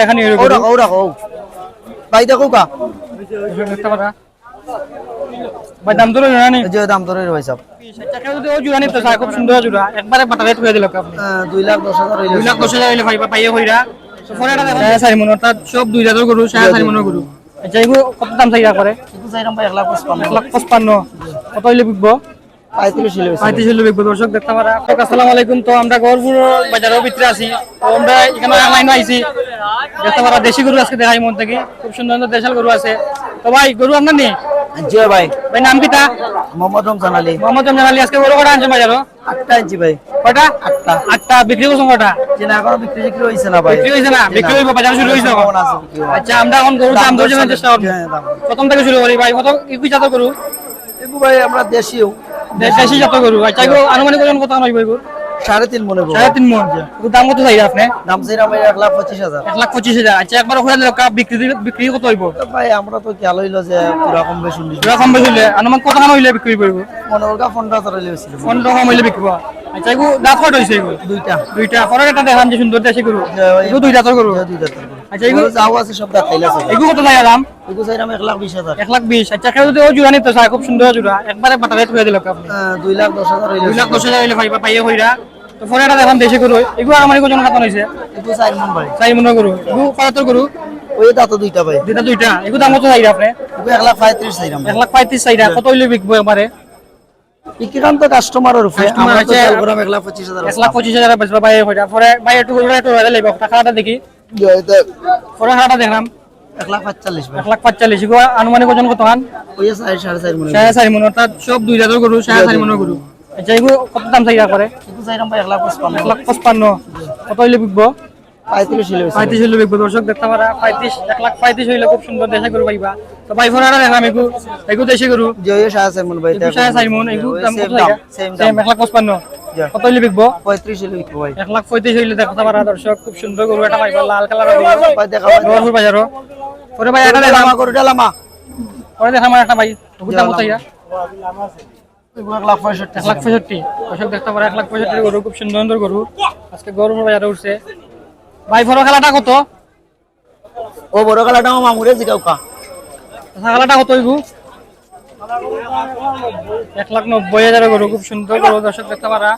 দেখানি ভাই দেখো কা ভাই দাম যে দাম ধরে ভাই সাহেব খুব সুন্দর জোড়া। একবারে দিল আপনি? আহ, দুই লাখ দশ হাজার হইল। দুই লাখ দশ হাজার হইলে ভাই পাইয়ে হইরা। এটা দেখেন সাড়ে চারি মন অর্থাৎ সব দুই হাজার গরু সাড়ে চারি মনের গরু। আচ্ছা এগুলো কত দাম চাইরা করে? ভাই এক লাখ পঁচপান্ন। এক লাখ পঁচপান্ন। কত হইলে বিকবো? পঁয়ত্রিশ হইল বেশি। পঁয়ত্রিশ হইলে বিকবো দর্শক দেখতে পারা। আসসালামু আলাইকুম। তো আমরা গরপুর বাজারের ভিতরে আছি। তো আমরা এখানে লাইন আইছি। দেখতে পারা দেশি গরু আজকে দেখাই মন থেকে। খুব সুন্দর সুন্দর দেশাল গরু আছে। তো ভাই গরু আপনার নেই? জি ভাই ভাই। নাম কিতা মোহাম্মদ রমজান আলী। মোহাম্মদ রমজান আলী আজকে গরু কটা আনছেন বাজারও আটটা ইঞ্চি ভাই। কটা? আটটা। আটটা। বিক্রি করছেন কটা? যে না এখনও বিক্রি না ভাই। বিক্রি না? বিক্রি হইব বাজার শুরু এখন। আচ্ছা আমরা এখন গরুর দাম ধরে চেষ্টা করব। হ্যাঁ, প্রথম থেকে শুরু করি। ভাই কত কি গরু? ভাই আমরা দেশীয়। দেশি জাত গরু আচ্ছা এগুলো আনুমানিক ওজন কত নইব এগুলো? সাড়ে তিন মনে সাড়ে তিন মন এগুলোর দাম কত চাই আপনি? দাম চাইলাম ভাই এক লাখ পঁচিশ হাজার। এক লাখ পঁচিশ হাজার। আচ্ছা একবার ওখানে কাপ বিক্রি বিক্রি কত হইব? ভাই আমরা তো খেয়াল হইল যে পুরা কম বেশি পুরা কম বেশি হইলে আনুমান কত খান হইলে বিক্রি করব মনে করগা পনেরো হাজার হইলে হয়েছিল পনেরো কম হইলে বিক্রি আচ্ছা এগুলো দাঁত কত হয়েছে এগুলো? দুইটা। দুইটা। পরের একটা দেখান যে সুন্দর দেশি গরু। যে এগুলো দুই দাঁতর গরু? যে দুই দাঁতের গরু। আচ্ছা এগুলো যাও আছে সব দাঁত খাইলে আছে। এগুলো কত যায় দাম? এগুলো এক লাখ বিশ হাজার। এক লাখ বিশ। আচ্ছা কেউ যদি ও জোড়া নিতে চায় খুব সুন্দর জোড়া একবারে থুয়ে দিল আপনি দুই লাখ দশ হাজার দুই লাখ দশ হাজার হইলে পাইবা পাইয়ে হইরা। তো পরে এটা দেখুন দেশি গরু। এগুলো আমার ওজন কাতন হয়েছে এগুলো চার মন ভাই চাই মনে গরু। এগুলো পারাতর গরু? ওই দাঁত দুইটা ভাই। দুইটা দুইটা। এগুলো দাম কত চাইরা আপনি? এগুলো এক লাখ পঁয়ত্রিশ চাইলাম এক লাখ পঁয়ত্রিশ চাইরা। কত হইলে বিকবো এবারে বিক্রিকান কাস্টমারের উপরে Customer আছে- খেয়াল এক লাখ পঁচিশ হাজার এক লাখ পঁচিশ হাজার বেচবা পাইয়ে হইরা। পরে ভাই একটু একটু টাকাটা দেখি। পরে টাকাটা দেখলাম এক লাখ পাঁচচল্লিশ এক লাখ পাঁচচল্লিশ আনুমানিক ওজন কত হান? সাড়ে সাড়ে চার মনে সাড়ে চারি অর্থাৎ সব দুই হাজার গরু সাড়ে চারি মনের গরু। আচ্ছা এগুলো কত দাম করে? এক লাখ পঁচপান্ন। এক লাখ পঁচপান্ন। কত হইলে বিকবো? পঁয়ত্রিশ হইলে পঁয়ত্রিশ হইলে বিকবো। দর্শক দেখতে পারা পঁয়ত্রিশ এক লাখ পঁয়ত্রিশ হইলে খুব সুন্দর দেশে গরু পাইবা। তো ভাই ফোন দেখলাম এগু এগু দেশি গরু। সাড়ে চার মন ভাই সাড়ে চারি মন এগু দাম কত সেম দাম সেম দাম। সেম এক লাখ পঁচপান্ন. কত হইলে বিকবো? পঁয়ত্রিশ হইলে বিক্রি ভাই। এক লাখ পঁয়ত্রিশ হইলে দেখতে পারা দর্শক খুব সুন্দর গরু। এটা পাইবা লাল কালার বাজারও। পরে ভাই এটা লামা করো লামা। পরে দেখাম আর একটা ভাই ওগুর দাম ইয়া এক লাখ পঁয়ষট্টি। এক লাখ পঁয়ষট্টি। দর্শক দেখতে পারা এক লাখ পঁয়ষট্টি গরু খুব সুন্দর সুন্দর গরু। আজকে গরুর বাজারে উঠছে। ভাই ফরো খেলাটা কত? ও বড় আমার মামুরে জিগাও কা হইব? এক লাখ নব্বই হাজার গরু খুব সুন্দর গরু দর্শক দেখতে পারা।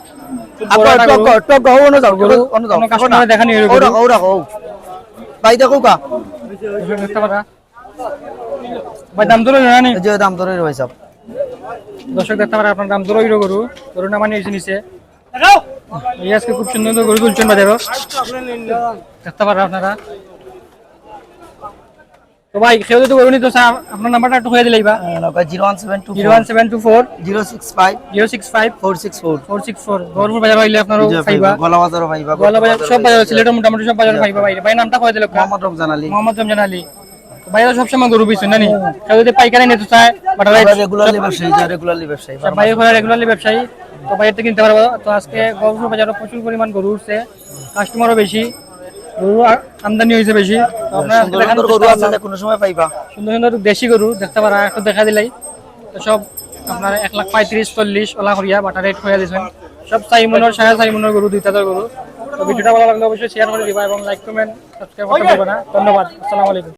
ভাই দেখো কা দেখতে পারা ভাই দাম দর জানা যে দাম ধরে ভাই সব। দর্শক দেখতে পারে আপনার দাম দর হইল গরু গরু নামা নিয়েছে নিচে। আজকে খুব সুন্দর সুন্দর গরু তুলছেন বাজারও। দেখতে পারে আপনারা। তো ভাই কেউ যদি গরু নিতে চান আপনার নাম্বারটা একটু হয়ে দিলেই বা zero one seven two zero one seven two four. Zero six five. Zero six five. Four six four. Four six four. গরুর বাজার হইলে আপনারও পাইবা গলা বাজারও পাইবা গোয়ালা বাজার সব বাজার সিলেটের মোটামুটি সব বাজার পাইবা বাইরে ভাই। নামটা কয়ে দিল মোহাম্মদ রমজান আলী। মোহাম্মদ রমজান আলী। ভাইরা সবসময় গরু বিছুন নানি? কেউ যদি পাইকারি নিতে চায় বাটার রেগুলারলি ব্যবসায়ী যা রেগুলারলি ব্যবসায়ী বাইরে ঘোরা রেগুলারলি ব্যবসায়ী তো থেকে কিনতে পারব। তো আজকে গরুর বাজারে প্রচুর পরিমাণ গরু উঠছে কাস্টমারও বেশি। গরু আমদানি হয়েছে বেশি। তো সুন্দর গরু আছে কোনো সময় পাইবা। সুন্দর সুন্দর দেশি গরু দেখতে পারা একটু দেখা দিলাই। তো সব আপনার এক লাখ পঁয়ত্রিশ চল্লিশ ওলা করিয়া বাটা রেট হয়ে দিয়েছেন সব চারি মনের সাড়ে চারি মনের গরু দুইটা গরু। তো ভিডিওটা ভালো লাগলে অবশ্যই শেয়ার করে দিবা এবং লাইক কমেন্ট সাবস্ক্রাইব করতে ভুলবে না। ধন্যবাদ আসসালামু আলাইকুম।